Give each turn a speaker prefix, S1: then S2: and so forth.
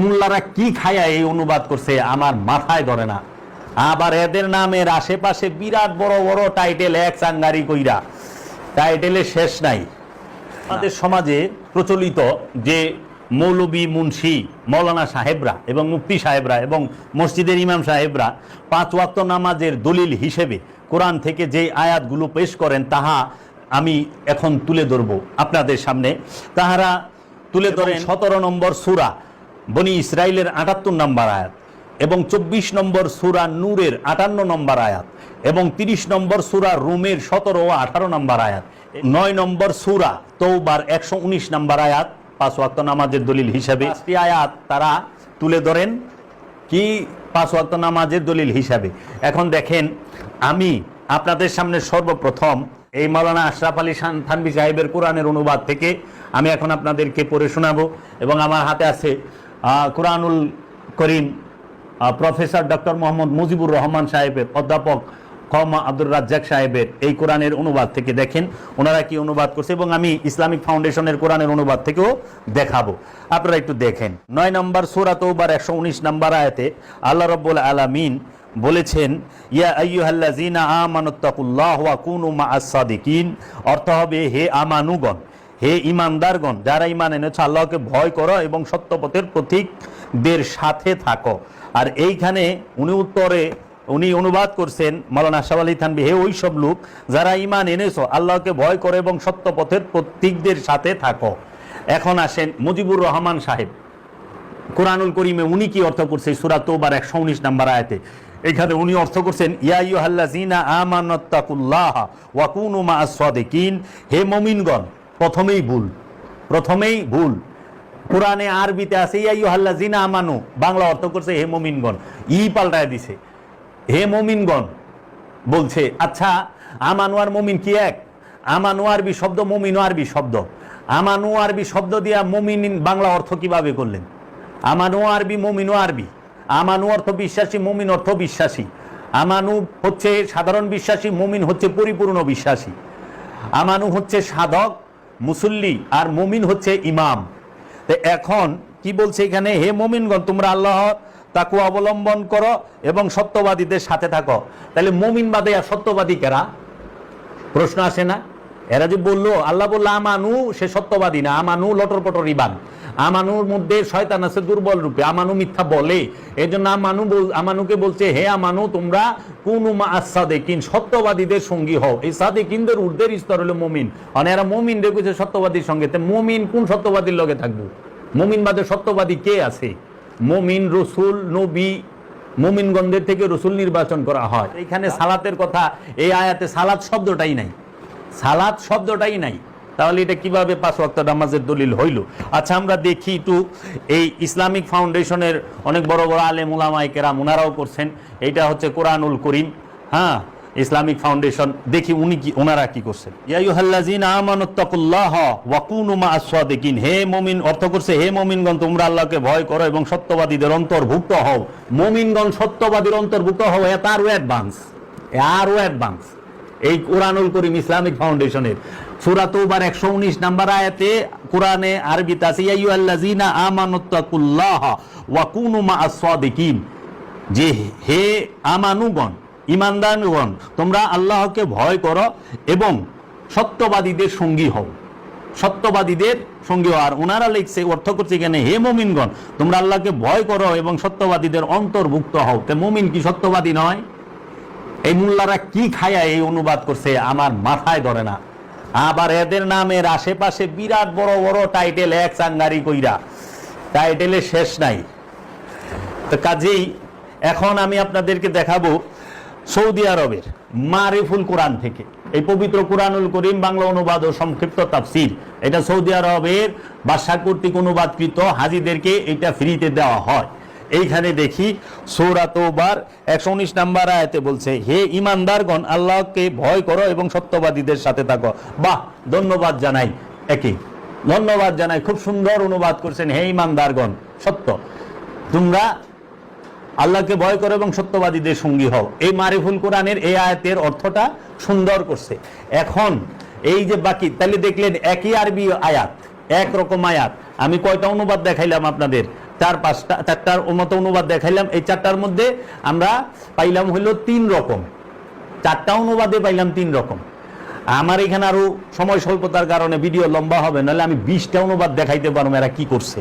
S1: মোল্লারা কি খায়া এই অনুবাদ করছে আমার মাথায় ধরে না। আবার এদের নামের আশেপাশে বিরাট বড় বড় টাইটেল এক চাঙ্গারি কইরা। টাইটেলের শেষ নাই। আমাদের সমাজে প্রচলিত যে মৌলবী মুন্সি মৌলানা সাহেবরা এবং মুফতি সাহেবরা এবং মসজিদের ইমাম সাহেবরা পাঁচ ওয়াক্ত নামাজের দলিল হিসেবে কোরআন থেকে যে আয়াতগুলো পেশ করেন তাহা আমি এখন তুলে ধরব আপনাদের সামনে। তাহারা তুলে ধরেন সতেরো নম্বর সুরা। বনি ইসরায়েলের আটাত্তর নম্বর আয়াত এবং চব্বিশ নম্বর সুরা নূরের আটান্ন নম্বর আয়াত এবং তিরিশ নম্বর সুরা রুমের সতেরো ও আঠারো নম্বর আয়াত। নয় নম্বর সুরা তৌবার একশো উনিশ নম্বর আয়াত। পাঁচ ওয়াক্ত নামাজের দলিল হিসাবে। আয়াত তারা তুলে ধরেন কি পাঁচ ওয়াক্ত নামাজের দলিল হিসাবে। এখন দেখেন, আমি আপনাদের সামনে সর্বপ্রথম এই মাওলানা আশরাফ আলী থানবি সাহেবের কোরআনের অনুবাদ থেকে আমি এখন আপনাদেরকে পড়ে শোনাবো এবং আমার হাতে আছে কোরআনুল করিম প্রফেসর ডক্টর মোহাম্মদ মুজিবুর রহমান সাহেবের অধ্যাপক কমা আব্দুর রাজ্জাক সাহেবের এই কোরআনের অনুবাদ থেকে দেখেন। ওনারা কি অনুবাদ করছে এবং আমি ইসলামিক ফাউন্ডেশনের কোরআনের অনুবাদ থেকেও দেখাবো। আপনারা একটু দেখেন। নয় নম্বর সুরাত ওবার একশো উনিশ নম্বর আয়াতে আল্লাহ রব্বুল আলামিন বলেছেন, ইয়া আইয়ুহাল্লাযীনা আমানুত্তাকুল্লাহ ওয়া কুনু মাআস সাদিকিন। অর্থ হবে, হে আমানুগণ হে ইমানদারগণ, যারা ইমান এনেছে, আল্লাহকে ভয় করো এবং সত্যপথের প্রতীকদের সাথে থাকো। আর এইখানে উনি উত্তরে, উনি অনুবাদ করছেন মৌলানা শাহ আলী থানবি হে ওই সব লোক, যারা ইমান এনেছো, আল্লাহকে ভয় করো এবং সত্যপথের প্রতীকদের সাথে থাকো। এখন আসেন মুজিবুর রহমান সাহেব। কোরআনুল করিমে উনি কি অর্থ করছে? সুরা তোবার একশো উনিশ নাম্বার আয়াতে। এখানে উনি অর্থ করছেন, ইয়া ইয়াইহাল্লাজিনা আমানত্তাকুল্লাহ ওয়াকুনু মা সাদিকিন হে মমিনগণ প্রথমেই ভুল প্রথমেই ভুল। কোরআনে আরবিতে আছে ইয়াইহাল্লাজিনা আমানু বাংলা অর্থ করছে, হে মমিনগণ ই পাল্টায় দিছে। হে মমিনগণ বলছে আচ্ছা আমানু আর মমিন কি এক? আমানু আরবি শব্দ, মমিন আরবি শব্দ। আমানু আরবি শব্দ দিয়া মমিন বাংলা অর্থ কীভাবে করলেন? আমানু আরবি, মমিনু আরবি। আমানু অর্থ বিশ্বাসী, মমিন অর্থ বিশ্বাসী। আমানু হচ্ছে সাধারণ বিশ্বাসী, মমিন হচ্ছে পরিপূর্ণ বিশ্বাসী। আমানু হচ্ছে সাধক মুসল্লি আর মুমিন হচ্ছে ইমাম। তো এখন কি বলছে এখানে? হে মমিনগণ, তোমরা আল্লাহ তাকু অবলম্বন করো এবং সত্যবাদীদের সাথে থাকো। তাহলে মমিন বাদে আর সত্যবাদী কেরা? প্রশ্ন আসে না? এরা যে বলল, আল্লাহ বলল, আমানু, সে সত্যবাদী না। আমানু লটর পটর ইবান। আমানুর মধ্যে শয়তান আছে দুর্বল রূপে। আমানু মিথ্যা বলে। এই জন্য আমানু আমানুকে বলছে, হে আমানু, তোমরা কোন সাদেকিন, সত্যবাদীদের সঙ্গী হও। এই সাদেকিনদের ঊর্ধ্বের স্তর হলো মমিন। মানে এরা মমিন রেখেছে সত্যবাদীর সঙ্গে। মমিন কোন সত্যবাদীর লগে থাকব? মমিন বাদে সত্যবাদী কে আছে? মমিন রসুল, নবী মুমিনগঞ্জের থেকে রসুল নির্বাচন করা হয়। এখানে সালাতের কথা, এই আয়াতে সালাত শব্দটাই নাই। সালাত শব্দটাই নাই। তাহলে এটা কীভাবে পাঁচ ওয়াক্ত নামাজের দলিল হইল? আচ্ছা আমরা দেখি একটু এই ইসলামিক ফাউন্ডেশনের অনেক বড় বড় আলেম উলামাই ওনারাও করছেন। এইটা হচ্ছে কোরআনুল করিম। হ্যাঁ ইসলামিক ফাউন্ডেশন। দেখি উনি কি ওনারা কি করছেন। ইয়াইয়ুহাল্লাযীনা আমানুত্তাকুল্লাহ ওয়া কুনু মা'আস সাদিকিন হে মুমিন, অর্থ করছে হে মুমিনগণ, তোমরা আল্লাহকে ভয় করো এবং সত্যবাদীদের অন্তর্ভুক্ত হও। মুমিনগণ সত্যবাদীর অন্তর্ভুক্ত হও এটা আরও অ্যাডভান্স। আরও অ্যাডভান্স। এই কোরআনুল করিম ইসলামিক ফাউন্ডেশনের। সূরা তৌবার 119 নাম্বার আয়াতে কোরআনে আরবিতে আছে ইয়াইয়ুহাল্লাযীনা আমানুত্তাকুল্লাহ ওয়া কুনু মা'আস সাদিকিন। যে হে আমানুগণ ইমানদারগণ তোমরা আল্লাহকে ভয় করো এবং সত্যবাদীদের সঙ্গী হও। সত্যবাদীদের সঙ্গী আর ওনারা লিখছে, অর্থ করছে এখানে, হে মমিনগণ, তোমরা আল্লাহকে ভয় করো এবং সত্যবাদীদের অন্তর্ভুক্ত হও। তে মমিন কি সত্যবাদী নয়? এই মোল্লারা কি খায়া এই অনুবাদ করছে আমার মাথায় ধরে না। আবার এদের নামের আশেপাশে বিরাট বড় বড় টাইটেল এক চাঙ্গারি কইরা। টাইটেলের শেষ নাই। তো কাজেই এখন আমি আপনাদেরকে দেখাবো সৌদি আরবের মারিফুল কোরআন থেকে। এই পবিত্র কোরআনুল করিম বাংলা অনুবাদ ও সংক্ষিপ্ত তাফসির। এটা সৌদি আরবের বাদশাহ কর্তৃক অনুবাদকৃত হাজিদেরকে এটা ফ্রিতে দেওয়া হয়। এইখানে দেখি সৌরাতবার একশো উনিশ নাম্বার আয়াতে বলছে, হে ইমানদারগণ আল্লাহকে ভয় করো এবং সত্যবাদীদের সাথে থাকো। বাহ, ধন্যবাদ জানাই একই। ধন্যবাদ জানাই, খুব সুন্দর অনুবাদ করছেন, হে ইমানদারগণ সত্য। তোমরা আল্লাহকে ভয় করো এবং সত্যবাদীদের সঙ্গী হও। এই মারিফুল কোরআনের এই আয়াতের অর্থটা সুন্দর করছে। এখন এই যে বাকি, তাহলে দেখলেন একই আরবি আয়াত, এক রকম আয়াত। আমি কয়টা অনুবাদ দেখাইলাম আপনাদের? চার পাঁচটা, চারটার মতো অনুবাদ দেখাইলাম। এই চারটার মধ্যে আমরা পাইলাম হলো তিন রকম। চারটা অনুবাদে পাইলাম তিন রকম। আমার এখানে আরও সময় স্বল্পতার কারণে ভিডিও লম্বা হবে, নাহলে আমি বিশটা অনুবাদ দেখাইতে পারব এরা কি করছে।